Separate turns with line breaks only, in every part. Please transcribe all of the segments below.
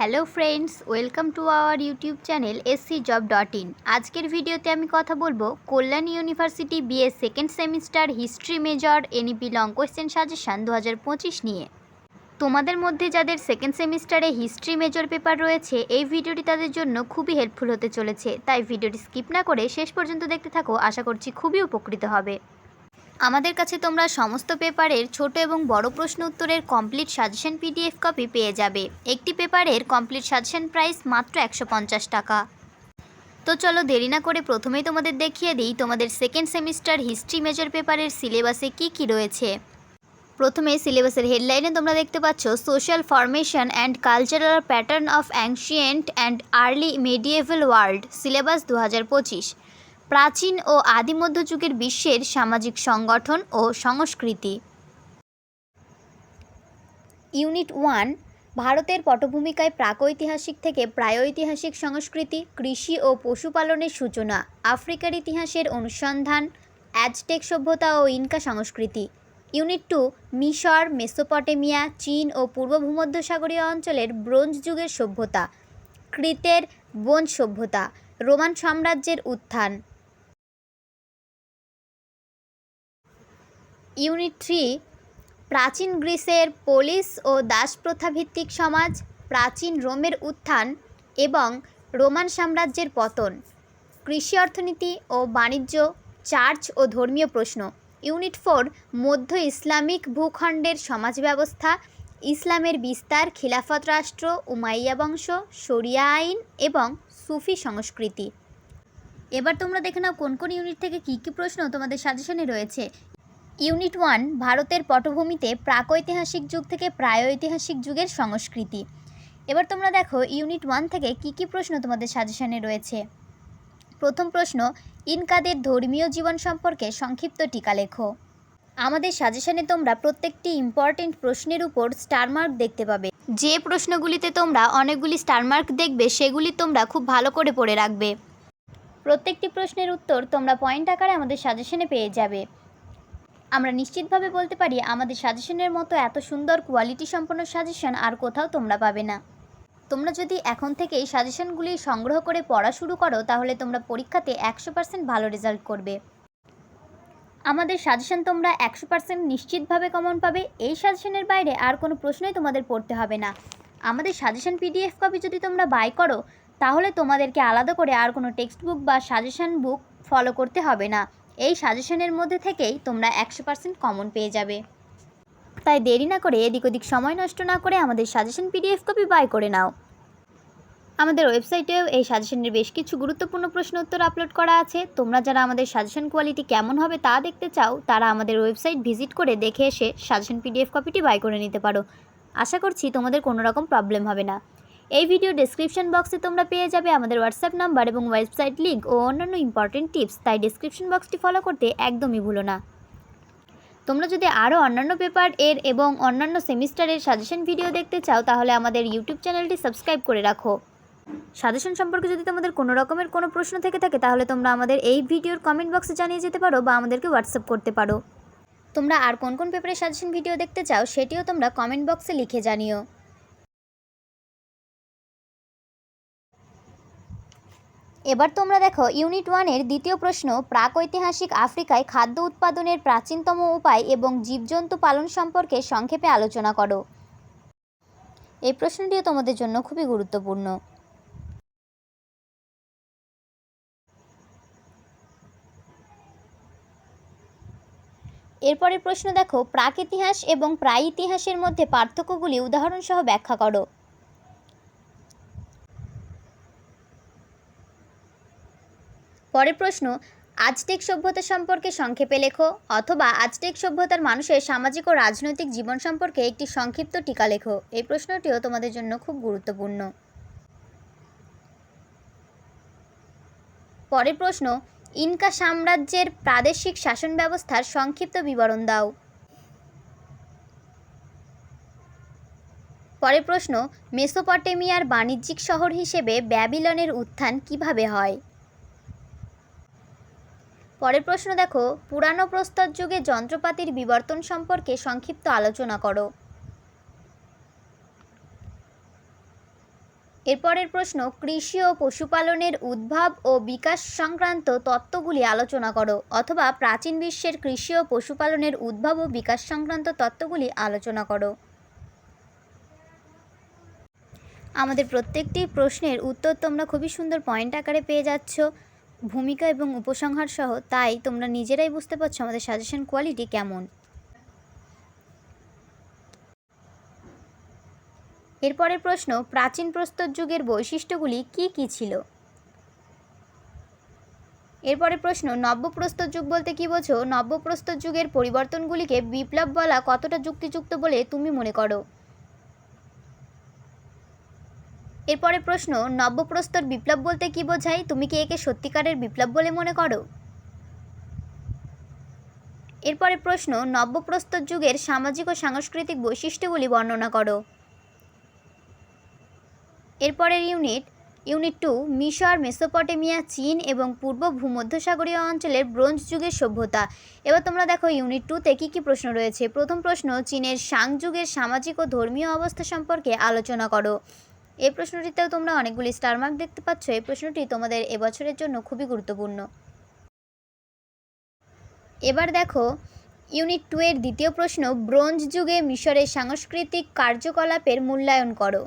Hello friends, welcome to our YouTube channel SC job dot in. আজকের ভিডিওতে আমি কথা বলব Kalyan university BA second semester history major NEP long question suggestion দু হাজার পঁচিশ নিয়ে। তোমাদের মধ্যে যাদের সেকেন্ড সেমিস্টারে হিস্ট্রি মেজর পেপার রয়েছে, এই ভিডিওটি তাদের জন্য খুবই হেল্পফুল হতে চলেছে। তাই ভিডিওটি স্কিপ না করে শেষ পর্যন্ত দেখতে থাকো, আশা করছি খুবই উপকৃত হবে। আমাদের কাছে তোমরা সমস্ত পেপারের ছোট এবং বড় প্রশ্ন উত্তরের কমপ্লিট সাজেশন পিডিএফ কপি পেয়ে যাবে। একটি পেপারের কমপ্লিট সাজেশন প্রাইস মাত্র একশো পঞ্চাশ টাকা। তো চলো দেরি না করে প্রথমেই তোমাদের দেখিয়ে দিই তোমাদের সেকেন্ড সেমিস্টার হিস্ট্রি মেজর পেপারের সিলেবাসে কি কি রয়েছে। প্রথমে সিলেবাসের হেডলাইনে তোমরা দেখতে পাচ্ছ social formation and cultural pattern of ancient and early medieval world syllabus দু হাজার পঁচিশ। প্রাচীন ও আদি মধ্যযুগের বিশ্বের সামাজিক সংগঠন ও সংস্কৃতি। ইউনিট ওয়ান, ভারতের পটভূমিকায় প্রাকৈতিহাসিক থেকে প্রায়ৈতিহাসিক সংস্কৃতি, কৃষি ও পশুপালনের সূচনা, আফ্রিকার ইতিহাসের অনুসন্ধান, অ্যাজটেক সভ্যতা ও ইনকা সংস্কৃতি। ইউনিট টু, মিশর, মেসোপটেমিয়া, চীন ও পূর্ব ভূমধ্যসাগরীয় অঞ্চলের ব্রোঞ্জ যুগের সভ্যতা, ক্রিতের ব্রোঞ্জ সভ্যতা, রোমান সাম্রাজ্যের উত্থান। ইউনিট থ্রি, প্রাচীন গ্রিসের পোলিস ও দাসপ্রথা ভিত্তিক সমাজ, প্রাচীন রোমের উত্থান এবং রোমান সাম্রাজ্যের পতন। কৃষি অর্থনীতি ও বাণিজ্য, চার্চ ও ধর্মীয় প্রশ্ন। ইউনিট ফোর, মধ্য ইসলামিক ভূখণ্ডের সমাজ ব্যবস্থা ইসলামের বিস্তার, খিলাফত রাষ্ট্র, উমাইয়া বংশ, শরিয়া আইন এবং সুফি সংস্কৃতি। এবার তোমরা দেখে নাও কোন কোন ইউনিট থেকে কী কী প্রশ্ন তোমাদের সাজেশনে রয়েছে। ইউনিট ওয়ান ভারতের পটভূমিতে প্রাকৈতিহাসিক যুগ থেকে প্রায়ৈতিহাসিক যুগের সংস্কৃতি। এবার তোমরা দেখো ইউনিট ওয়ান থেকে কী কী প্রশ্ন তোমাদের সাজেশনে রয়েছে। প্রথম প্রশ্ন, ইনকাদের ধর্মীয় জীবন সম্পর্কে সংক্ষিপ্ত টিকা লেখো। আমাদের সাজেশনে তোমরা প্রত্যেকটি ইম্পর্টেন্ট প্রশ্নের উপর স্টারমার্ক দেখতে পাবে। যে প্রশ্নগুলিতে তোমরা অনেকগুলি স্টারমার্ক দেখবে, সেগুলি তোমরা খুব ভালো করে পড়ে রাখবে। প্রত্যেকটি প্রশ্নের উত্তর তোমরা পয়েন্ট আকারে আমাদের সাজেশনে পেয়ে যাবে। আমরা নিশ্চিতভাবে বলতে পারি আমাদের সাজেশনের মতো এত সুন্দর কোয়ালিটি সম্পন্ন সাজেশন আর কোথাও তোমরা পাবে না। তোমরা যদি এখন থেকেই সাজেশনগুলি সংগ্রহ করে পড়া শুরু করো, তাহলে তোমরা পরীক্ষাতে একশো পার্সেন্ট ভালো রেজাল্ট করবে। আমাদের সাজেশন তোমরা একশো পার্সেন্ট নিশ্চিতভাবে কমন পাবে। এই সাজেশনের বাইরে আর কোনো প্রশ্নই তোমাদের পড়তে হবে না। আমাদের সাজেশন পিডিএফ কপি যদি তোমরা বাই করো, তাহলে তোমাদেরকে আলাদা করে আর কোনো টেক্সট বুক বা সাজেশন বুক ফলো করতে হবে না। এই সাজেশনের মধ্যে থেকেই তোমরা একশো পার্সেন্ট কমন পেয়ে যাবে। তাই দেরি না করে এদিক ওদিক সময় নষ্ট না করে আমাদের সাজেশন পিডিএফ কপি বাই করে নাও। আমাদের ওয়েবসাইটেও এই সাজেশনের বেশ কিছু গুরুত্বপূর্ণ প্রশ্ন উত্তর আপলোড করা আছে। তোমরা যারা আমাদের সাজেশন কোয়ালিটি কেমন হবে তা দেখতে চাও, তারা আমাদের ওয়েবসাইট ভিজিট করে দেখে এসে সাজেশন পিডিএফ কপিটি বাই করে নিতে পারো। আশা করছি তোমাদের কোনো রকম প্রবলেম হবে না। এই ভিডিও ডেসক্রিপশন বক্সে তোমরা পেয়ে যাবে আমাদের হোয়াটসঅ্যাপ নাম্বার এবং ওয়েবসাইট লিঙ্ক ও অন্যান্য ইম্পর্টেন্ট টিপস তাই ডেসক্রিপশন বক্সটি ফলো করতে একদমই ভুলো না। তোমরা যদি আরও অন্যান্য পেপার এর এবং অন্যান্য সেমিস্টারের সাজেশন ভিডিও দেখতে চাও, তাহলে আমাদের ইউটিউব চ্যানেলটি সাবস্ক্রাইব করে রাখো। সাজেশন সম্পর্কে যদি তোমাদের কোনো রকমের কোনো প্রশ্ন থেকে থাকে, তাহলে তোমরা আমাদের এই ভিডিওর কমেন্ট বক্সে জানিয়ে যেতে পারো বা আমাদেরকে হোয়াটসঅ্যাপ করতে পারো। তোমরা আর কোন কোন পেপারের সাজেশন ভিডিও দেখতে চাও, সেটিও তোমরা কমেন্ট বক্সে লিখে জানিও। এবার তোমরা দেখো ইউনিট ওয়ানের দ্বিতীয় প্রশ্ন, প্রাকৈতিহাসিক আফ্রিকায় খাদ্য উৎপাদনের প্রাচীনতম উপায় এবং জীবজন্তু পালন সম্পর্কে সংক্ষেপে আলোচনা করো। এই প্রশ্নটিও তোমাদের জন্য খুবই গুরুত্বপূর্ণ। এরপরের প্রশ্ন দেখো প্রাক ইতিহাস এবং প্রায় ইতিহাসের মধ্যে পার্থক্যগুলি উদাহরণসহ ব্যাখ্যা করো। পরের প্রশ্ন, আজটেক সভ্যতা সম্পর্কে সংক্ষেপে লেখো অথবা আজটেক সভ্যতার মানুষের সামাজিক ও রাজনৈতিক জীবন সম্পর্কে একটি সংক্ষিপ্ত টিকা লেখো। এই প্রশ্নটিও তোমাদের জন্য খুব গুরুত্বপূর্ণ। পরের প্রশ্ন, ইনকা সাম্রাজ্যের প্রাদেশিক শাসন ব্যবস্থার সংক্ষিপ্ত বিবরণ দাও। পরের প্রশ্ন, মেসোপটেমিয়ার বাণিজ্যিক শহর হিসেবে ব্যাবিলনের উত্থান কীভাবে হয়? পরের প্রশ্ন দেখো, পুরানো প্রস্তর যুগে যন্ত্রপাতির বিবর্তন সম্পর্কে সংক্ষিপ্ত আলোচনা করো। এরপরের প্রশ্ন, কৃষি ও পশুপালনের উদ্ভব ও বিকাশ সংক্রান্ত তত্ত্বগুলি আলোচনা করো, অথবা প্রাচীন বিশ্বের কৃষি ও পশুপালনের উদ্ভব ও বিকাশ সংক্রান্ত তত্ত্বগুলি আলোচনা করো। আমাদের প্রত্যেকটি প্রশ্নের উত্তর তোমরা খুবই সুন্দর পয়েন্ট আকারে পেয়ে যাচ্ছ। ভূমিকা এবং উপসংহার সহ, তাই তোমরা নিজেরাই বুঝতে পারছ আমাদের সাজেশন কোয়ালিটি কেমন। এরপরের প্রশ্ন, প্রাচীন প্রস্তর যুগের বৈশিষ্ট্যগুলি কি কি ছিল? এরপরে প্রশ্ন নব্যপ্রস্তর যুগ বলতে কি বোঝো? নব্যপ্রস্তর যুগের পরিবর্তনগুলিকে বিপ্লব বলা কতটা যুক্তিযুক্ত বলে তুমি মনে করো? এরপরে প্রশ্ন, নব্যপ্রস্তর বিপ্লব বলতে কি বোঝায়? তুমি কি একে সত্যিকারের বিপ্লব বলে মনে করো? এরপরে প্রশ্ন, নব্যপ্রস্তর যুগের সামাজিক ও সাংস্কৃতিক বৈশিষ্ট্যগুলি বর্ণনা করো। এরপরের ইউনিট ইউনিট টু, মিশর, মেসোপটেমিয়া, চীন এবং পূর্ব ভূমধ্যসাগরীয় অঞ্চলের ব্রোঞ্জ যুগের সভ্যতা। এবার তোমরা দেখো ইউনিট টুতে কী কী প্রশ্ন রয়েছে। প্রথম প্রশ্ন, চীনের সাং যুগের সামাজিক ও ধর্মীয় অবস্থা সম্পর্কে আলোচনা করো। এই প্রশ্নটিতেও তোমরা অনেকগুলি স্টার মার্ক দেখতে পাচ্ছ। এই প্রশ্নটি তোমাদের এবছরের জন্য খুবই গুরুত্বপূর্ণ। এবার দেখো ইউনিট টু এর দ্বিতীয় প্রশ্ন ব্রোঞ্জ যুগে মিশরের সাংস্কৃতিক কার্যকলাপের মূল্যায়ন করো।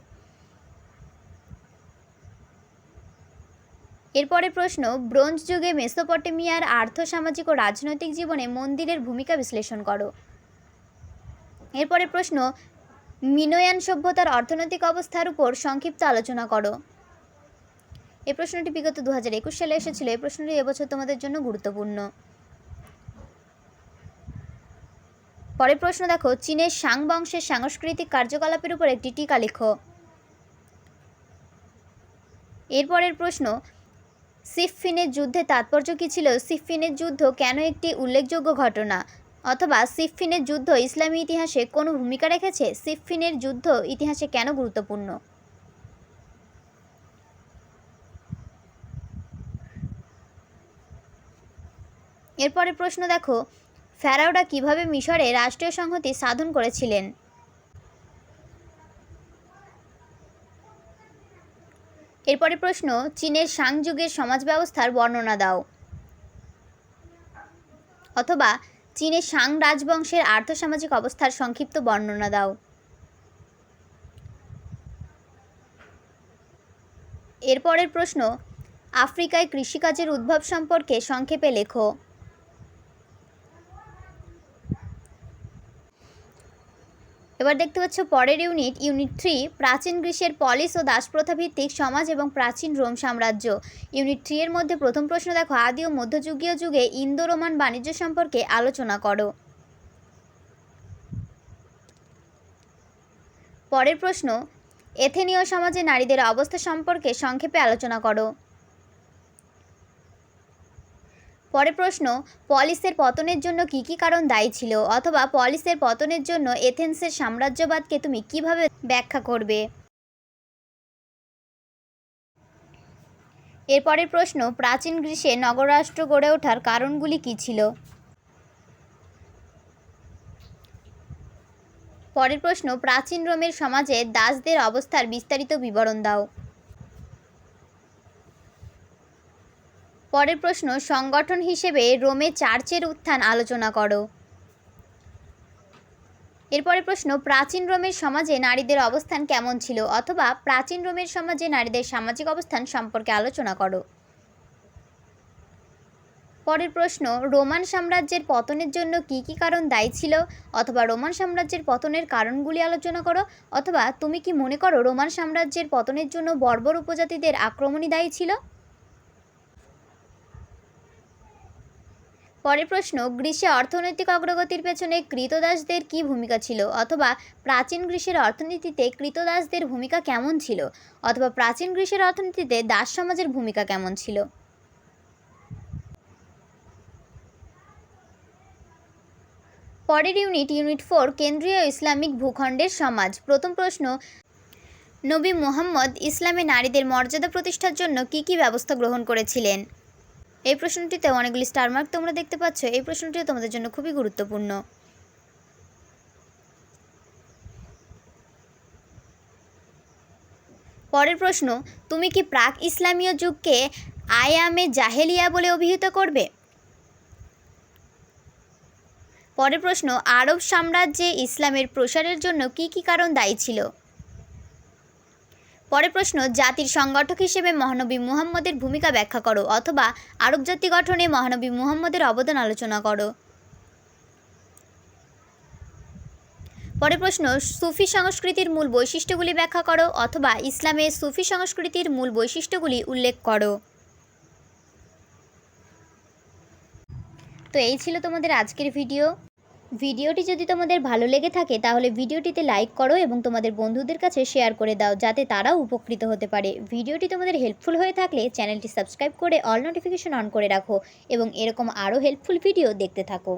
এরপরে প্রশ্ন ব্রোঞ্জ যুগে মেসোপটেমিয়ার আর্থসামাজিক ও রাজনৈতিক জীবনে মন্দিরের ভূমিকা বিশ্লেষণ করো। এরপরে প্রশ্ন মিনোয়ান সভ্যতার অর্থনৈতিক অবস্থার উপর সংক্ষিপ্ত আলোচনা করো। এই প্রশ্নটি বিগত দু হাজার একুশ সালে এসেছিল। এই প্রশ্নটি এবছর তোমাদের জন্য গুরুত্বপূর্ণ। পরের প্রশ্ন দেখো, চীনের সাং বংশের সাংস্কৃতিক কার্যকলাপের উপর একটি টিকা লেখো। এরপরের প্রশ্ন, সিফফিনের যুদ্ধে তাৎপর্য কী ছিল? সিফফিনের যুদ্ধ কেন একটি উল্লেখযোগ্য ঘটনা? অথবা সিফফিনের যুদ্ধ ইসলামী ইতিহাসে কোনো ভূমিকা রেখেছে? সিফফিনের যুদ্ধ ইতিহাসে কেন গুরুত্বপূর্ণ? এরপরে প্রশ্ন দেখো ফ্যারাওরা কীভাবে মিশরে রাষ্ট্রীয় সংহতি সাধন করেছিলেন? এরপরে প্রশ্ন, চীনের সাং যুগের সমাজ ব্যবস্থার বর্ণনা দাও। অথবা চীনের সাং রাজবংশের আর্থসামাজিক অবস্থার সংক্ষিপ্ত বর্ণনা দাও। এরপরের প্রশ্ন, আফ্রিকায় কৃষিকাজের উদ্ভব সম্পর্কে সংক্ষেপে লেখো। এবার দেখতে পাচ্ছ পরের ইউনিট ইউনিট থ্রি প্রাচীন গ্রীসের পলিস ও দাসপ্রথা ভিত্তিক সমাজ এবং প্রাচীন রোম সাম্রাজ্য। ইউনিট থ্রি এর মধ্যে প্রথম প্রশ্ন দেখো, আদি ও মধ্যযুগীয় যুগে ইন্দো রোমান বাণিজ্য সম্পর্কে আলোচনা করো। পরের প্রশ্ন, এথেনীয় সমাজে নারীদের অবস্থা সম্পর্কে সংক্ষেপে আলোচনা করো। পরের প্রশ্ন, পলিসের পতনের জন্য কী কী কারণ দায়ী ছিল? অথবা পলিসের পতনের জন্য এথেন্সের সাম্রাজ্যবাদকে তুমি কীভাবে ব্যাখ্যা করবে? এরপরের প্রশ্ন, প্রাচীন গ্রীসে নগরাষ্ট্র গড়ে ওঠার কারণগুলি কী ছিল? পরের প্রশ্ন, প্রাচীন রোমের সমাজে দাসদের অবস্থার বিস্তারিত বিবরণ দাও। পরের প্রশ্ন, সংগঠন হিসেবে রোমে চার্চের উত্থান আলোচনা করো। এরপরের প্রশ্ন, প্রাচীন রোমের সমাজে নারীদের অবস্থান কেমন ছিল? অথবা প্রাচীন রোমের সমাজে নারীদের সামাজিক অবস্থান সম্পর্কে আলোচনা করো। পরের প্রশ্ন, রোমান সাম্রাজ্যের পতনের জন্য কী কী কারণ দায়ী ছিল? অথবা রোমান সাম্রাজ্যের পতনের কারণগুলি আলোচনা করো। অথবা তুমি কি মনে করো রোমান সাম্রাজ্যের পতনের জন্য বর্বর উপজাতিদের আক্রমণই দায়ী ছিল? পরের প্রশ্ন গ্রীসে অর্থনৈতিক অগ্রগতির পেছনে কৃতদাসদের কী ভূমিকা ছিল? অথবা প্রাচীন গ্রীসের অর্থনীতিতে কৃতদাসদের ভূমিকা কেমন ছিল? অথবা প্রাচীন গ্রীসের অর্থনীতিতে দাস সমাজের ভূমিকা কেমন ছিল? পরের ইউনিট ইউনিট ফোর কেন্দ্রীয় ইসলামিক ভূখণ্ডের সমাজ। প্রথম প্রশ্ন, নবী মোহাম্মদ ইসলামে নারীদের মর্যাদা প্রতিষ্ঠার জন্য কী কী ব্যবস্থা গ্রহণ করেছিলেন? এই প্রশ্নটিতে অনেকগুলি স্টার মার্ক তোমরা দেখতে পাচ্ছ। এই প্রশ্নটিও তোমাদের জন্য খুবই গুরুত্বপূর্ণ। পরের প্রশ্ন, তুমি কি প্রাক ইসলামীয় যুগকে আয়ামে জাহেলিয়া বলে অভিহিত করবে? পরের প্রশ্ন, আরব সাম্রাজ্যে ইসলামের প্রসারের জন্য কি কি কারণ দায়ী ছিল? পরের প্রশ্ন, জাতির সংগঠক হিসেবে মহানবী মুহাম্মদের ভূমিকা ব্যাখ্যা করো অথবা আরব জাতি গঠনে মহানবী মুহাম্মদের অবদান আলোচনা করো। পরের প্রশ্ন, সুফি সংস্কৃতির মূল বৈশিষ্ট্যগুলি ব্যাখ্যা করো অথবা ইসলামের সুফি সংস্কৃতির মূল বৈশিষ্ট্যগুলি উল্লেখ করো। তো এই ছিল তোমাদের আজকের ভিডিও। ভিডিওটি যদি তোমাদের ভালো লেগে থাকে, তাহলে ভিডিওটিতে লাইক করো এবং তোমাদের বন্ধুদের কাছে শেয়ার করে দাও, যাতে তারাও উপকৃত হতে পারে। ভিডিওটি তোমাদের হেল্পফুল হয়ে থাকলে চ্যানেলটি সাবস্ক্রাইব করে অল নোটিফিকেশন অন করে রাখো এবং এরকম আরও হেল্পফুল ভিডিও দেখতে থাকো।